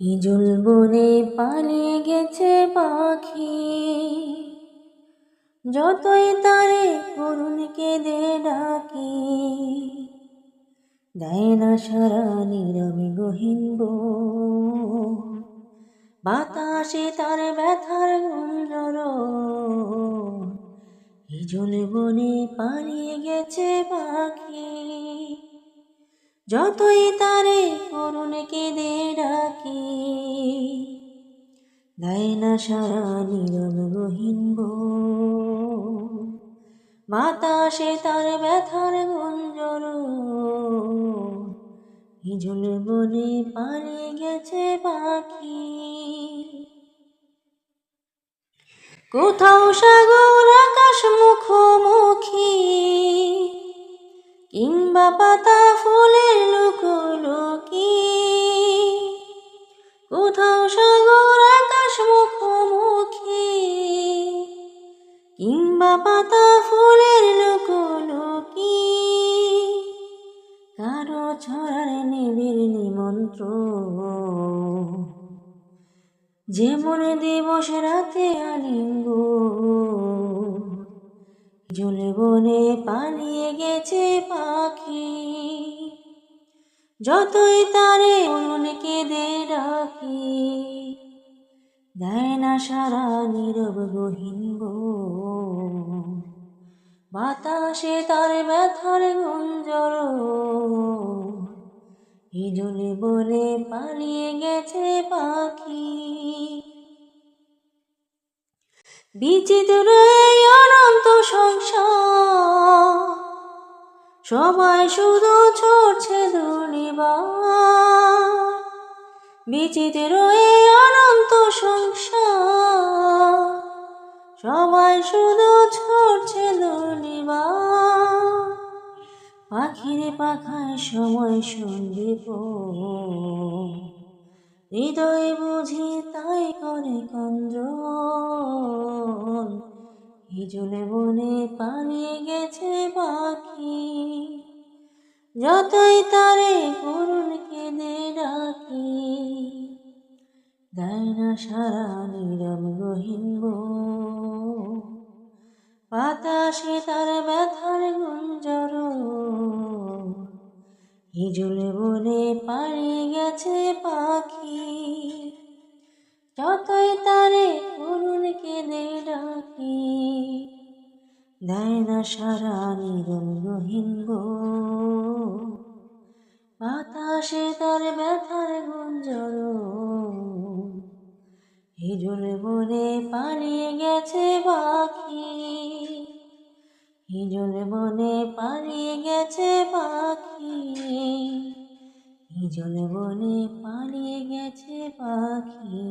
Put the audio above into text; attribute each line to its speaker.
Speaker 1: হিজুল বনে পালিয়ে গেছে পাখি। যতই তারে করুণকে দে ডাকি, দেয় না সারা নীরবে গহীন বাতাসে তার ব্যথার গুঞ্জর হিজুল বনে পালিয়ে গেছে পাখি। যতই তারে করুণকে দে ডাকি দেয় না সারা গহীন বাতাসে তার ব্যথার গুঞ্জর। হিজুল বনে পালিয়ে গেছে পাখি। কোথাও সাগর, আকাশ মুখোমুখি। কিংবা পাতা ফুলের লুকোলুকি। কোথাও সাগর আকাশ মুখোমুখি কিংবা পাতা ফুলের লুকোলুকি। কারও ছড়ার নিবিড় নিমন্ত্র, যেমন দিবস রাতে আলিঙ্গ। জলে বনে পালিয়ে গেছে পাখি, যতই তারে মনকে দে ডাকি দেয় না সারা নীরব গহীন বাতাসে তার ব্যথার গুঞ্জর। হিজলে বলে পালিয়ে গেছে পাখি। বিচিত্র অনন্ত সংসার। সবাই শুধু ছড়ছে দুর্নিবার। বিচিত্র এই অনন্ত সংসার। সবাই শুধু ছড়ছে দুর্নিবার পাখির পাখায় সময় সন্দীপ হৃদয় বুঝি তাই করে কঞ্জন হিজুলে বনে পালিয়ে গেছে পাখি যতই তারে করুণকে দে ডাকি। দেয় না সারা নীরব গহীন বাতাসে তার ব্যথার গুঞ্জর। হিজুলে বনে পালিয়ে গেছে পাখি। যতই তারে করুণকে দে ডাকি। দেয় না সারা নিরঙ্গহীন বাতাসে তার ব্যথার গুঞ্জর। হিজুল বনে পালিয়ে গেছে পাখি। হিজুর বনে পালিয়ে গেছে পাখি। হিজুর বনে পালিয়ে গেছে পাখি।